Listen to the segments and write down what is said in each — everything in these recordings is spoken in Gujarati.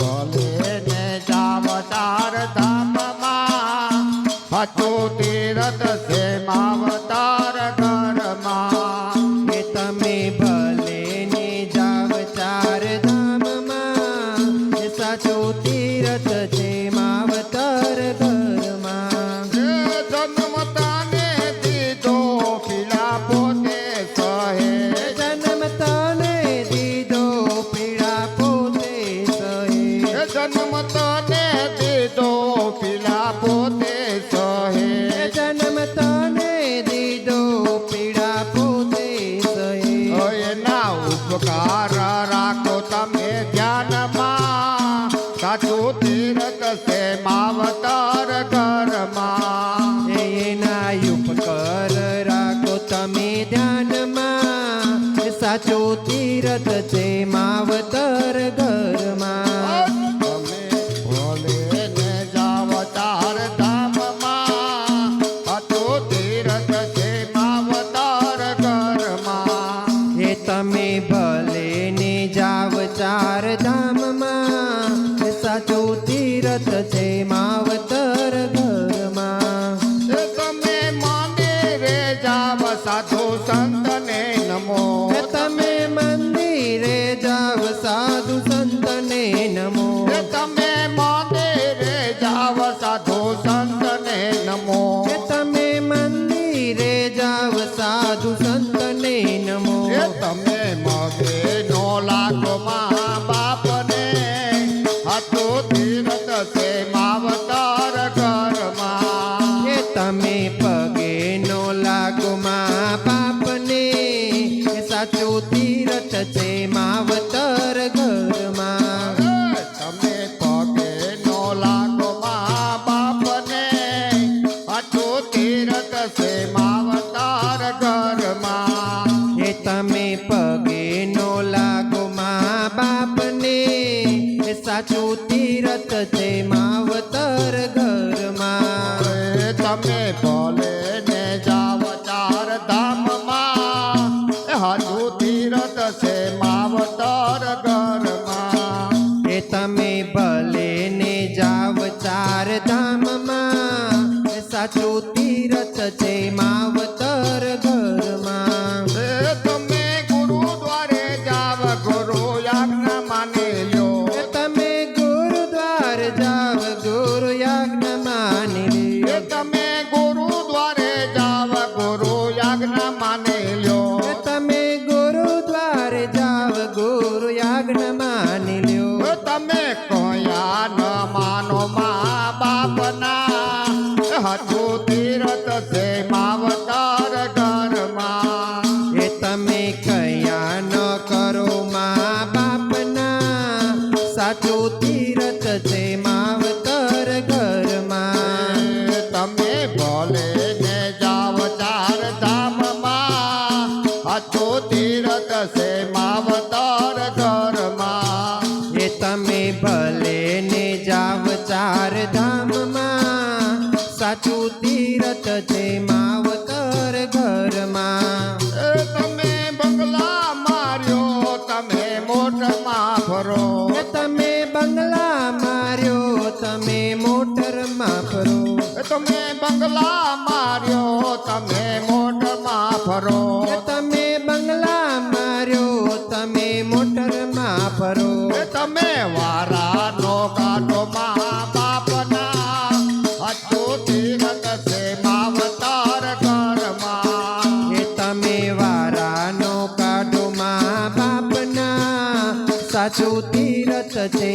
fall મનમાં કાચું તીરક છે માવત મે પગે નો લાગુ મા બાપને સાચું તીરત સે માવતર ગરમામે પગે નો લાગુ મા બાપને સાચું તીરત સે માવતર ગરમામે તમે પગે નો લાગુ મા બાપને સાચું સાચું તીરથ છે માવતર ઘરમાં તમે ગુરુ દ્વારે જાવ ગુરુ આજ્ઞા માની લ્યો તમે ગુરુ દ્વાર જાવ ગુરુ આજ્ઞા માની લ્યો તમે ગુરુ દ્વારે જાવ ગુરુ આજ્ઞા માની લ્યો તમે ગુરુ દ્વારે જાવ ગુરુ આજ્ઞા માની લ્યો તમે લા માર્યો તમે મોઢ માફરો કે તમે બંગલા માર્યો તમે મોઢ માફરો એ તમે વારા નો કાટો માં બાપના સચૂતી ઘટસે માવતર કર માં એ તમે વારા નો કાટો માં બાપના સાચૂતી રત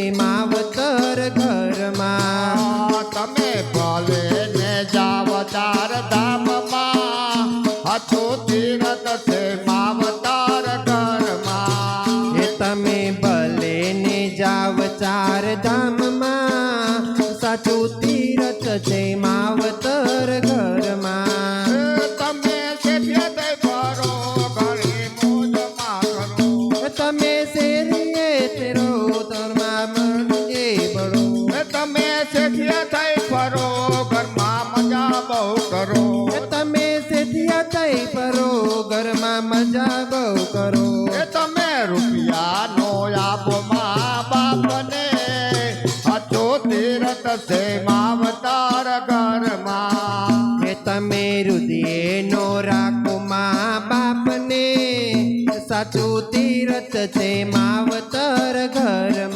શેઠિયા થઈ ફરો ઘરમાં મજા બહુ એ તમે રૂપિયા નો બાપને સાચું તીરથ છે માવતર ઘરમાં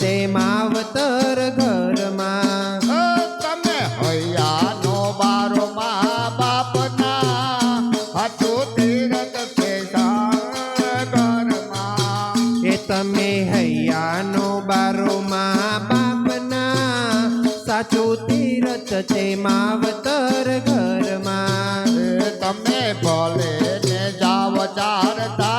તે માવતર ઘરમાં તીરથ ઘરમાં એ તમે બાપના સાચું તીરથ છે માવતર ઘરમાં તમે ભલે ને જાવ ચારતા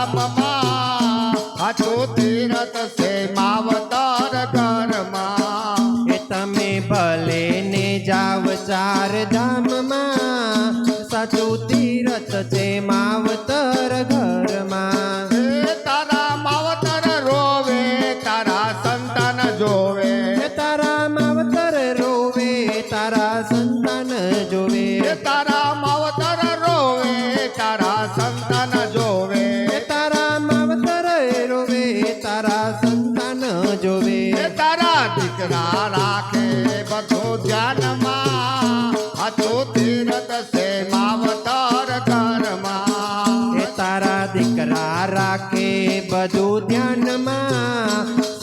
Hare Dham.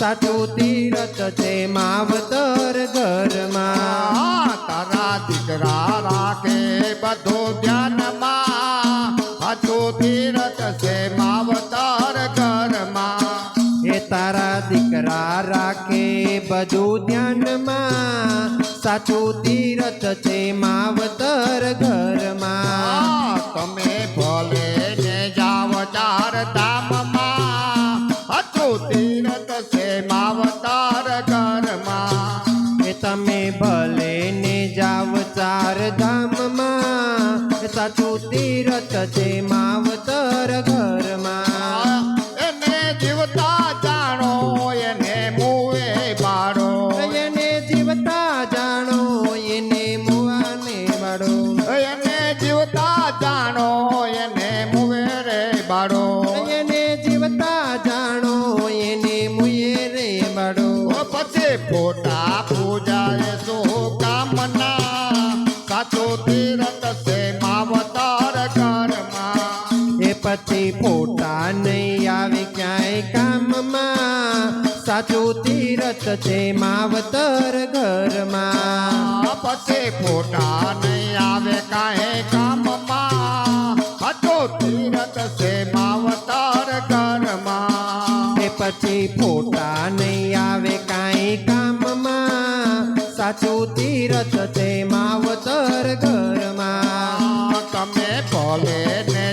સાચું તીરથ છે માવતર ઘરમાં તારા દીકરા રાખે બધો ધ્યાનમાં સાચું તીરથ છે માવતર ઘરમાં એ તારા દીકરા રાખે બધું ધ્યાનમાં સાચું તીરથ છે માવતર ઘરમાં પતિ પોટા નઈ આવે કાઈ કામ માં સાચું તીરથ સે માવતર ઘર માં પતિ પોટા નઈ આવે કાઈ કામ માં સાચું તીરથ સે માવતર ઘર માં પતિ પોટા નઈ આવે કાઈ કામ માં સાચું તીરથ સે માવતર ઘર માં તમે પોલે ને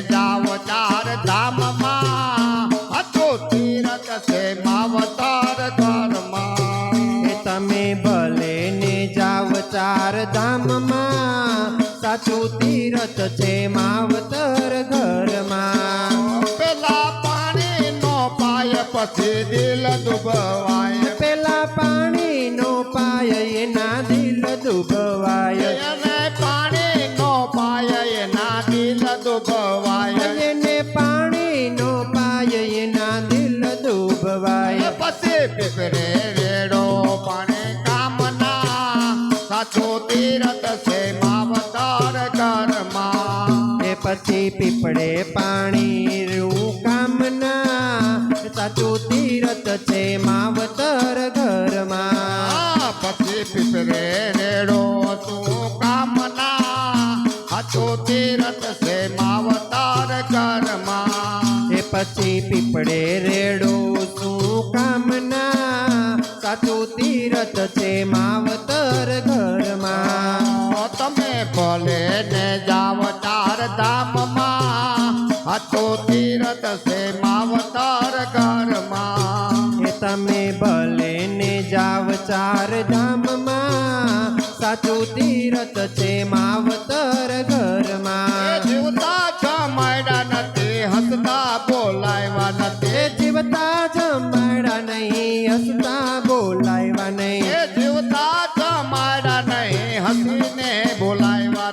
ધામમાં સાચું તીરથ છે માવતર ઘરમાં પેલા પાણી નો પાય પછી દિલ દુભવાય પેલા પાણી નો પાય એના દિલ દુબવાય અને પાણી નો પાય એના દિલ દુભવાય એને પાણી નો પાય એના દિલ દુબવાય પછી પીપરે તીરથ છે માવતાર કરમાં એ પછી પીપળે પાણી રૂ કામના સાચું તીરથ છે માવતર ઘરમાં પછી પીપળે રેડો તું કામના સાચું તીરથ છે માવતાર કરમાં એ પછી પીપળે રેડો તું કામના સાચું તીરથ છે માવતર कर तमे भले ने जाव चार धाम मा तीरथ छे मावतर घर मा जीवता जमाड़ा नहीं हसता बोलायवा नहीं नहीं हसीने बोलायवा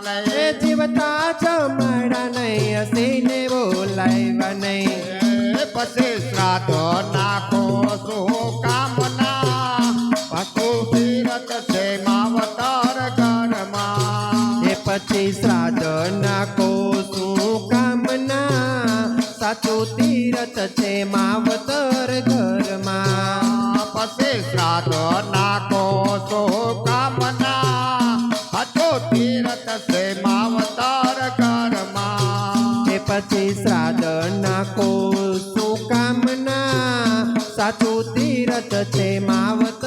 जीवता जमाड़ा नहीं हसीने बोलायवा नहीं પછી શ્રાદ્ધ નાખો શું કામના પશુ તીરથ છે માવતર ઘરમાં એ પછી શ્રાદ્ધ નાખો શું કામના સાચું તીરથ છે માવતર ઘરમાં પછી શ્રાદ્ધ નાખો શું કામના હજો તીરથ છે માવતર ઘરમાં એ પછી શ્રાદ્ધ નાખો સાચું તીરથ છે માવત